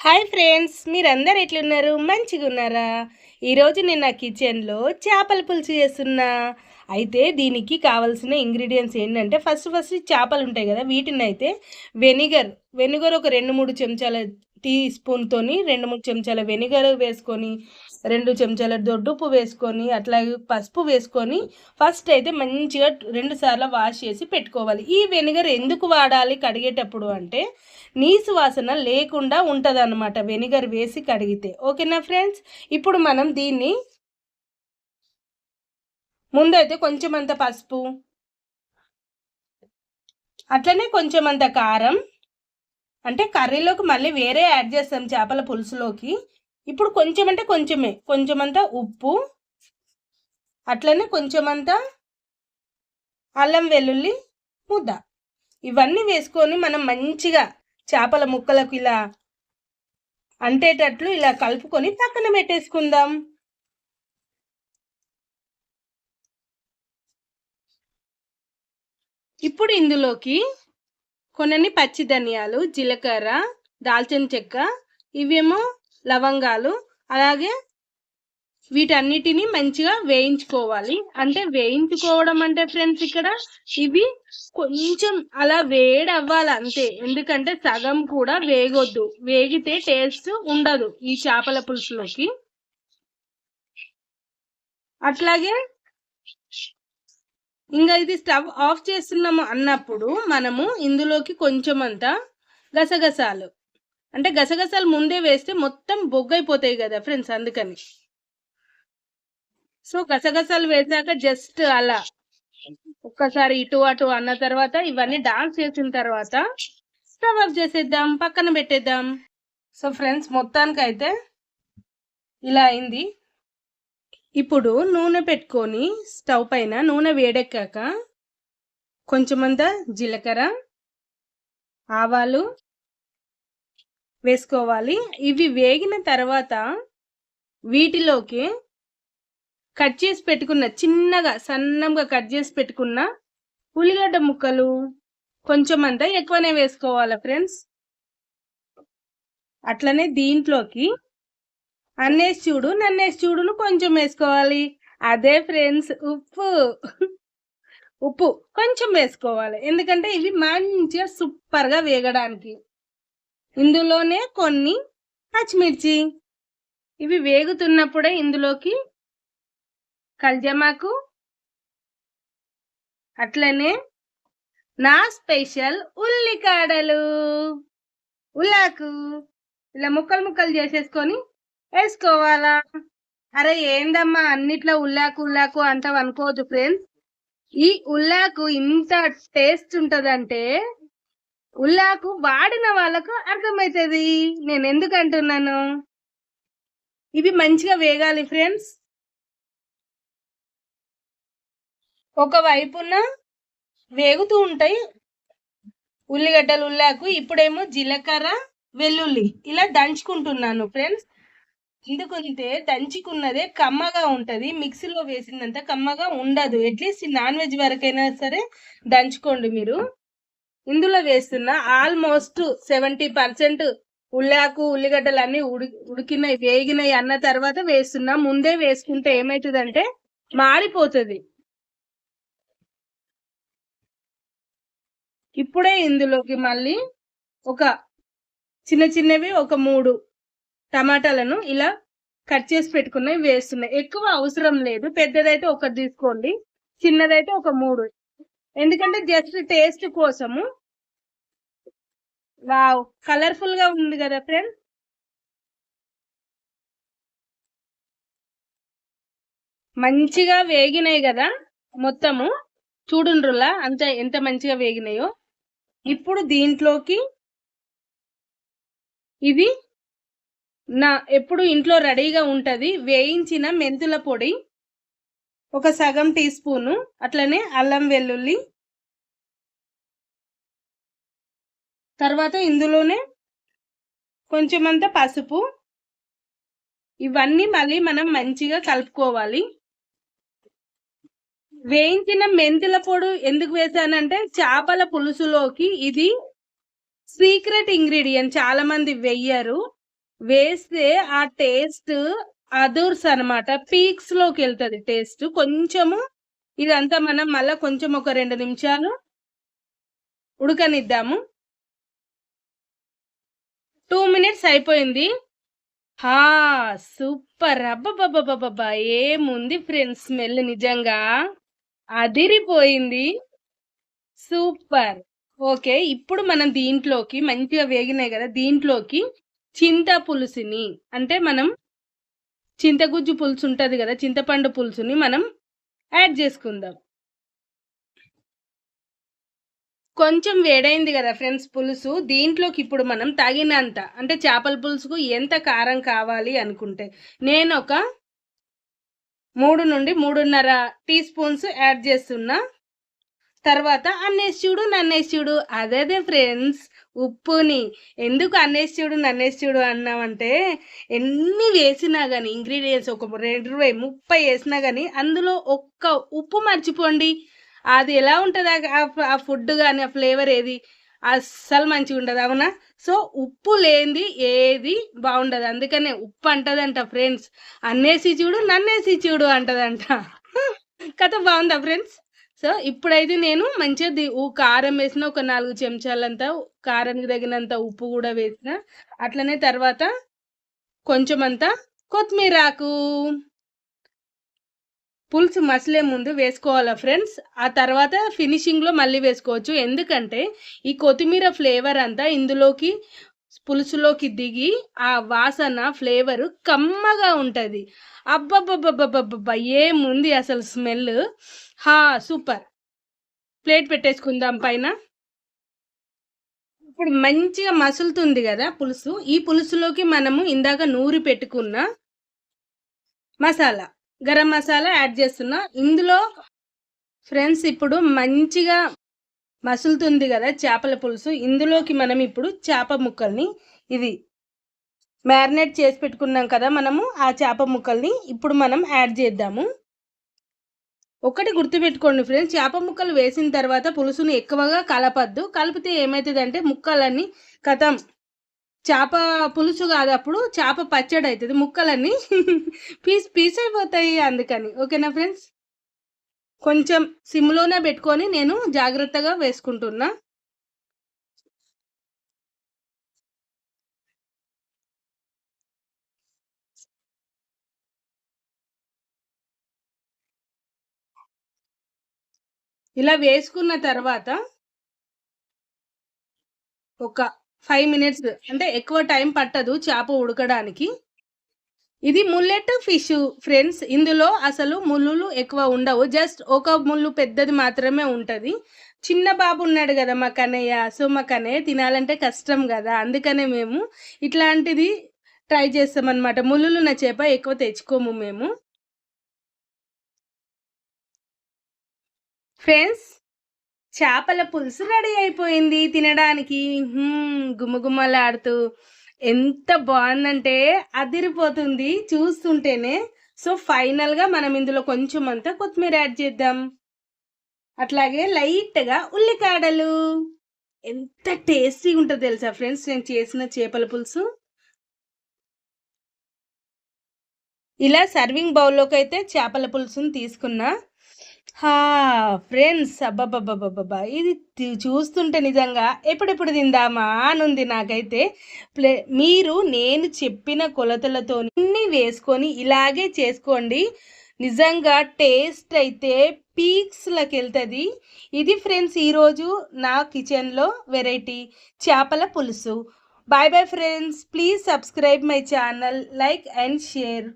Hi friends మీరందరు ఎట్లున్నారు? మంచిగా ఉన్నారా ఈరోజు నేను నా కిచెన్లో చేపల పులుసు చేస్తున్నా. అయితే దీనికి కావాల్సిన ఇంగ్రీడియంట్స్ ఏంటంటే ఫస్ట్ ఫస్ట్ చేపలు ఉంటాయి కదా వీటిని అయితే వెనిగర్ వెనిగర్ ఒక రెండు మూడు చెంచాల టీ స్పూన్తోని రెండు మూడు చెంచాల వెనిగర్ వేసుకొని రెండు చెంచాల దొడ్డుప్పు వేసుకొని అట్లాగే పసుపు వేసుకొని ఫస్ట్ అయితే మంచిగా రెండు సార్లు వాష్ చేసి పెట్టుకోవాలి. ఈ వెనిగర్ ఎందుకు వాడాలి కడిగేటప్పుడు అంటే నీసు వాసన లేకుండా ఉంటుందన్నమాట వెనిగర్ వేసి కడిగితే. ఓకేనా ఫ్రెండ్స్? ఇప్పుడు మనం దీన్ని ముందైతే కొంచెం అంత పసుపు అట్లనే కొంచెం అంత కారం అంటే కర్రీలోకి మళ్ళీ వేరే యాడ్ చేస్తాం చేపల పులుసులోకి. ఇప్పుడు కొంచెం అంటే కొంచెమే. కొంచెం ఉప్పు అట్లనే కొంచెం అల్లం వెల్లుల్లి ముద్ద. ఇవన్నీ వేసుకొని మనం మంచిగా చేపల ముక్కలకు ఇలా అంటేటట్లు ఇలా కలుపుకొని పక్కన పెట్టేసుకుందాం. ఇప్పుడు ఇందులోకి కొన్ని పచ్చి ధనియాలు జీలకర్ర దాల్చిన చెక్క ఇవేమో లవంగాలు అలాగే వీటన్నిటిని మంచిగా వేయించుకోవాలి. అంటే వేయించుకోవడం అంటే ఫ్రెండ్స్ ఇక్కడ ఇవి కొంచెం అలా వేడి అవ్వాలి అంతే. ఎందుకంటే సగం కూడా వేగొద్దు. వేగితే టేస్ట్ ఉండదు ఈ చేపల పులుసులోకి. అట్లాగే ఇంకా ఇది స్టవ్ ఆఫ్ చేస్తున్నాము అన్నప్పుడు మనము ఇందులోకి కొంచెం అంతా గసగసాలు. అంటే గసగసాలు ముందే వేస్తే మొత్తం బొగ్గైపోతాయి కదా ఫ్రెండ్స్ అందుకని. సో గసగసాలు వేసాక జస్ట్ అలా ఒక్కసారి ఇటు అటు అన్న తర్వాత ఇవన్నీ డాన్స్ చేసిన తర్వాత స్టవ్ ఆఫ్ చేసేద్దాం పక్కన పెట్టేద్దాం. సో ఫ్రెండ్స్ మొత్తానికి అయితే ఇలా అయింది. ఇప్పుడు నూనె పెట్టుకొని స్టవ్ పైన నూనె వేడెక్కాక కొంచెమంత జీలకర్ర ఆవాలు వేసుకోవాలి. ఇవి వేగిన తర్వాత వీటిలోకి కట్ చేసి పెట్టుకున్న చిన్నగా సన్నంగా కట్ చేసి పెట్టుకున్న ఉల్లిగడ్డ ముక్కలు కొంచెం అంతా ఎక్కువనే వేసుకోవాలి ఫ్రెండ్స్. అట్లనే దీంట్లోకి అన్నేసి చూడు నన్నేసి చూడును కొంచెం వేసుకోవాలి. అదే ఫ్రెండ్స్ ఉప్పు. ఉప్పు కొంచెం వేసుకోవాలి. ఎందుకంటే ఇవి మంచిగా సూపర్గా వేగడానికి. ఇందులోనే కొన్ని పచ్చిమిర్చి. ఇవి వేగుతున్నప్పుడే ఇందులోకి కల్జమాకు. అట్లనే నా స్పెషల్ ఉల్లికాడలు. ఉల్లాకు. ఇలా ముక్కలు ముక్కలు చేసేసుకొని వేసుకోవాలా? అరే ఏందమ్మా? అన్నిట్లో ఉల్లాకు ఉల్లాకు అంటావు అనుకోవద్దు ఫ్రెండ్స్. ఈ ఉల్లాకు ఇంత టేస్ట్ ఉంటదంటే ఉల్లాకు వాడిన వాళ్ళకు అర్థమవుతుంది నేను ఎందుకు అంటున్నాను? ఇవి మంచిగా వేగాలి ఫ్రెండ్స్. ఒక వైపున వేగుతూ ఉంటాయి ఉల్లిగడ్డలు ఉల్లాకు ఇప్పుడేమో జీలకర్ర వెల్లుల్లి. ఇలా దంచుకుంటున్నాను ఫ్రెండ్స్. ఎందుకంటే దంచుకున్నదే కమ్మగా ఉంటుంది. మిక్సీలో వేసిందంత కమ్మగా ఉండదు. అట్లీస్ట్ నాన్ వెజ్ వరకైనా సరే దంచుకోండి మీరు. ఇందులో వేస్తున్న ఆల్మోస్ట్ సెవెంటీ పర్సెంట్ ఉల్లాకు ఉల్లిగడ్డలు అన్ని ఉడి ఉడికినాయి వేగినాయి అన్న తర్వాత వేస్తున్నా ముందే వేసుకుంటే ఏమవుతుందంటే మారిపోతుంది ఇప్పుడే ఇందులోకి మళ్ళీ ఒక చిన్న చిన్నవి ఒక మూడు టమాటాలను ఇలా కట్ చేసి పెట్టుకున్నవి వేస్తున్నాయి. ఎక్కువ అవసరం లేదు. పెద్దదైతే ఒకటి తీసుకోండి. చిన్నదైతే ఒక మూడు. ఎందుకంటే జస్ట్ టేస్ట్ కోసము. వావ్! కలర్ఫుల్గా ఉంది కదా ఫ్రెండ్. మంచిగా వేగినాయి కదా మొత్తము. చూడుండ్రులా? అంత ఎంత మంచిగా వేగినాయో. ఇప్పుడు దీంట్లోకి ఇది నా ఎప్పుడు ఇంట్లో రెడీగా ఉంటుంది వేయించిన మెంతుల పొడి ఒక సగం టీ స్పూను అట్లనే అల్లం వెల్లుల్లి. తర్వాత ఇందులోనే కొంచెమంత పసుపు. ఇవన్నీ మళ్ళీ మనం మంచిగా కలుపుకోవాలి. వేయించిన మెంతుల పొడి ఎందుకు వేసానంటే చేపల పులుసులోకి ఇది సీక్రెట్ ఇంగ్రీడియంట్ చాలా మంది వెయ్యరు. వేస్తే ఆ టేస్ట్ అదూర్స్ అనమాట పీక్స్లోకి వెళ్తుంది టేస్ట్. కొంచెము ఇదంతా మనం మళ్ళీ కొంచెం ఒక రెండు నిమిషాలు ఉడకనిద్దాము. టూ మినిట్స్ అయిపోయింది. హా సూపర్. అబ్బబ్బబ్బబ్బబ్బా ఏముంది ఫ్రెండ్స్ స్మెల్ నిజంగా. అదిరిపోయింది. సూపర్. ఓకే ఇప్పుడు మనం దీంట్లోకి మంచిగా వేగినాయి కదా దీంట్లోకి చింత పులుసుని అంటే మనం చింతగుజ్జు పులుసు ఉంటుంది కదా చింతపండు పులుసుని మనం యాడ్ చేసుకుందాం. కొంచెం వేడైంది కదా ఫ్రెండ్స్ పులుసు దీంట్లోకి ఇప్పుడు మనం తగినంత అంటే చేపల పులుసుకు ఎంత కారం కావాలి అనుకుంటే నేను ఒక మూడు నుండి మూడున్నర టీ స్పూన్స్ యాడ్ చేస్తున్నా. తర్వాత అన్నేసి చూడు నన్నేసి చూడు అదే ఫ్రెండ్స్. ఉప్పుని. ఎందుకు అన్నేసి చూడు నన్నేసి చూడు అన్నామంటే ఎన్ని వేసినా కానీ ఇంగ్రీడియంట్స్ ఒక రెండు ఇరవై ముప్పై వేసినా కానీ అందులో ఒక్క ఉప్పు మర్చిపోండి. అది ఎలా ఉంటుంది? ఆ ఫుడ్ కానీ ఆ ఫ్లేవర్ ఏది? అస్సలు మంచిగా ఉండదు అవునా? సో ఉప్పు లేనిది ఏది బాగుండదు. అందుకనే ఉప్పు అంటదంట ఫ్రెండ్స్. అన్నేసి చూడు నన్నేసి చూడు అంటదంట. కథ బాగుందా ఫ్రెండ్స్? సో ఇప్పుడైతే నేను మంచిగా కారం వేసిన ఒక నాలుగు చెంచాలంతా కారానికి తగినంత ఉప్పు కూడా వేసిన. అట్లనే తర్వాత కొంచెం అంతా కొత్తిమీర ఆకు. పులుసు మసలే ముందు వేసుకోవాలా ఫ్రెండ్స్? ఆ తర్వాత ఫినిషింగ్లో మళ్ళీ వేసుకోవచ్చు. ఎందుకంటే ఈ కొత్తిమీర ఫ్లేవర్ అంతా ఇందులోకి పులుసులోకి దిగి ఆ వాసన ఫ్లేవర్ కమ్మగా ఉంటుంది. అబ్బబ్బబ్బబ్బబ్బబ్బ ఏముంది అసలు స్మెల్? హా సూపర్. ప్లేట్ పెట్టేసుకుందాం పైన. ఇప్పుడు మంచిగా మసులుతుంది కదా పులుసు. ఈ పులుసులోకి మనము ఇందాక నూరి పెట్టుకున్న మసాలా గరం మసాలా యాడ్ చేస్తున్నా. ఇందులో ఫ్రెండ్స్ ఇప్పుడు మంచిగా మసులుతుంది కదా చేపల పులుసు. ఇందులోకి మనం ఇప్పుడు చేప ముక్కల్ని ఇది మ్యారినేట్ చేసి పెట్టుకున్నాం కదా మనము ఆ చేప ముక్కల్ని ఇప్పుడు మనం యాడ్ చేద్దాము. ఒకటి గుర్తుపెట్టుకోండి ఫ్రెండ్స్ చేప ముక్కలు వేసిన తర్వాత పులుసుని ఎక్కువగా కలపద్దు. కలిపితే ఏమవుతుందంటే ముక్కలన్నీ కథం చేప పులుసు కాదప్పుడు చేప పచ్చడి అవుతుంది ముక్కలన్నీ పీస్ పీస్ అయిపోతాయి అందుకని. ఓకేనా ఫ్రెండ్స్? కొంచెం సిమ్లోనే పెట్టుకొని నేను జాగ్రత్తగా వేసుకుంటున్నా. ఇలా వేసుకున్న తర్వాత ఒక ఫైవ్ మినిట్స్ అంటే ఎక్కువ టైం పట్టదు చేప ఉడకడానికి. ఇది ముల్లెట్ ఫిష్ ఫ్రెండ్స్. ఇందులో అసలు ముళ్ళు ఎక్కువ ఉండవు. జస్ట్ ఒక ముళ్ళు పెద్దది మాత్రమే ఉంటుంది. చిన్న బాబు ఉన్నాడు కదా మా కన్నయ్య. సో మా కన్నయ్య తినాలంటే కష్టం కదా. అందుకనే మేము ఇట్లాంటిది ట్రై చేస్తామన్నమాట. ముళ్ళు ఉన్న చేప ఎక్కువ తెచ్చుకోము మేము. ఫ్రెండ్స్ చేపల పులుసు రెడీ అయిపోయింది తినడానికి. గుమ్మగుమ్మలాడుతూ ఎంత బాగుందంటే అదిరిపోతుంది చూస్తుంటేనే. సో ఫైనల్గా మనం ఇందులో కొంచెం అంతా కొత్తిమీర యాడ్ చేద్దాం. అట్లాగే లైట్గా ఉల్లికాడలు. ఎంత టేస్టీగా ఉంటుంది తెలుసా ఫ్రెండ్స్ నేను చేసిన చేపల పులుసు. ఇలా సర్వింగ్ బౌల్లోకి అయితే చేపల పులుసుని తీసుకున్నా. హా ఫ్రెండ్స్ అబ్బబ్బబ్బబ్బబ్బా ఇది చూస్తుంటే నిజంగా ఎప్పుడెప్పుడు తిందామా అనుంది నాకైతే. ప్లే మీరు నేను చెప్పిన కొలతలతో అన్ని వేసుకొని ఇలాగే చేసుకోండి. నిజంగా టేస్ట్ అయితే పీక్స్లోకి వెళ్తుంది ఇది ఫ్రెండ్స్ ఈరోజు నా కిచెన్లో వెరైటీ చేపల పులుసు. Bye bye friends please subscribe my channel like and share.